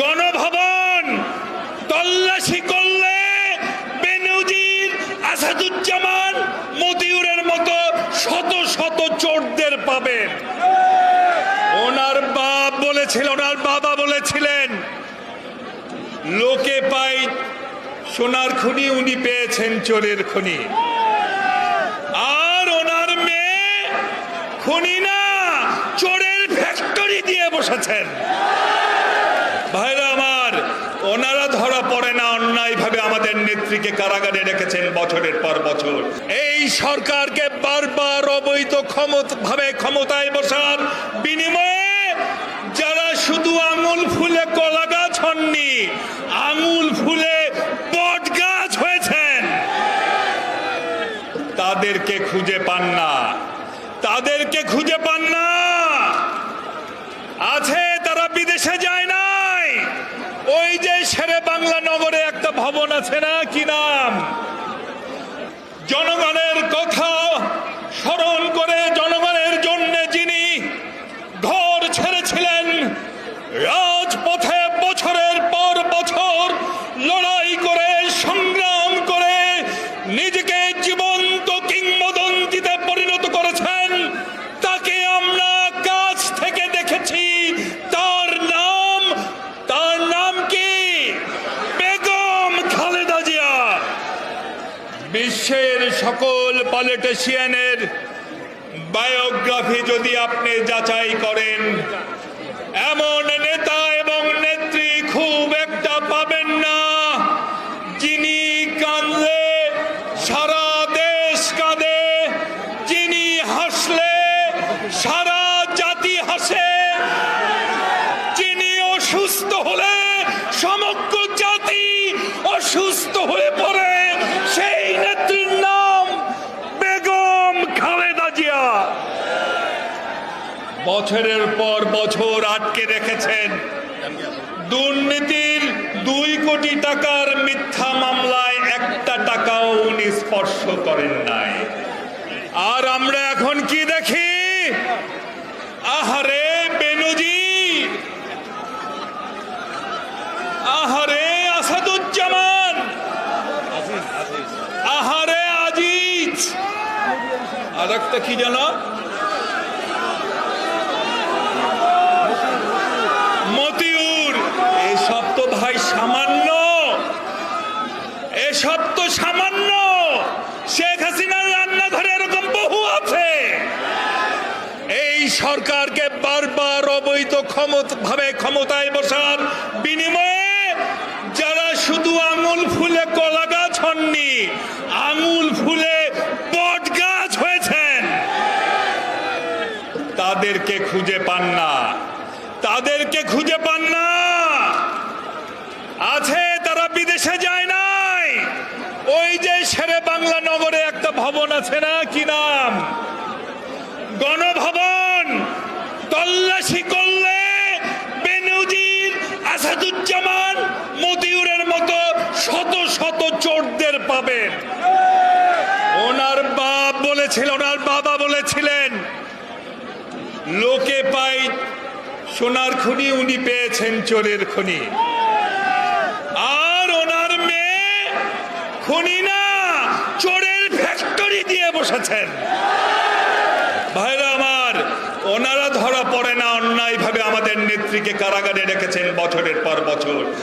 গণভবন তল্লাশি করলে বেনজির আসাদুজ্জামান মতিউরের মতো শত শত চোরদের পাবেন। ওনার বাপ বলেছিল, ওনার বাবা বলেছিলেন, লোকে পাই সোনার খনি, উনি পেয়েছেন চোরের খনি। আর ওনার মেয়ে খনি না চোরের ফ্যাক্টরি দিয়ে বসেছেন। ধরা পড়ে না অন্যায় ভাবে আমাদের নেত্রীকে কারাগারে রেখেছেন বছরের পর বছর। এই সরকারকে বারবার অবৈধ ভাবে ক্ষমতায় বসার বিনিময়ে যারা শুধু আঙুল ফুলে কলা গাছ হননি, আঙুল ফুলে বট গাছ হয়েছেন, তাদেরকে খুঁজে পান না। তাদেরকে খুঁজে পান না। আছে, তারা বিদেশে যায় শেরে বাংলা নগরে একটা ভবন আছে না? কি নাম? জনগণের কথা বিশ্বের সকল পলিটিশিয়ানের বায়োগ্রাফি যদি আপনি যাচাই করেন এমন নেতা বছরের পর বছর আটকে রেখেছেন। দুর্নীতির দুই কোটি টাকার মিথ্যা মামলায় একটা টাকাও উনি স্পর্শ করেন নাই। আর আমরা এখন কি দেখি? আহারে, বেনুজি! আহারে, আসাদুজ্জামান! আহারে, আজিজ! আর একটা কি জানো মতিউর এসব তো ভাই সামান্য। এসব তো সামান্য। শেখ হাসিনার রান্নাঘরে এরকম বহু আছে। এই সরকারকে বারবার অবৈধ ভাবে ক্ষমতায় বসার বিনিময়ে যারা শুধু আঙুল ফুলে কলা গাছ হননি, আঙুল ফুলে বট গাছ হয়েছেন, তাদেরকে খুঁজে পান না। তাদেরকে খুঁজে পান না আছে তারা বিদেশে যায় নাই ওই যে শেরে বাংলা নগরে একটা ভবন আছে না কি নাম? গণভবন তল্লাশি করলে বেনজির আসাদুজ্জামান মতিউরের মতো শত শত চোরদের পাবেন ওনার বাপ বলেছিল, ওনার বাবা বলেছিলেন, লোকে পাই সোনার খনি, উনি পেয়েছেন চোরের খনি। আর ওনার মেয়ে খনি না, চোরের দিয়ে বসেছেন ভাইরা আমার, ওনারা ধরা পড়ে না অন্যায় ভাবে আমাদের নেত্রীকে কারাগারে রেখেছেন বছরের পর বছর।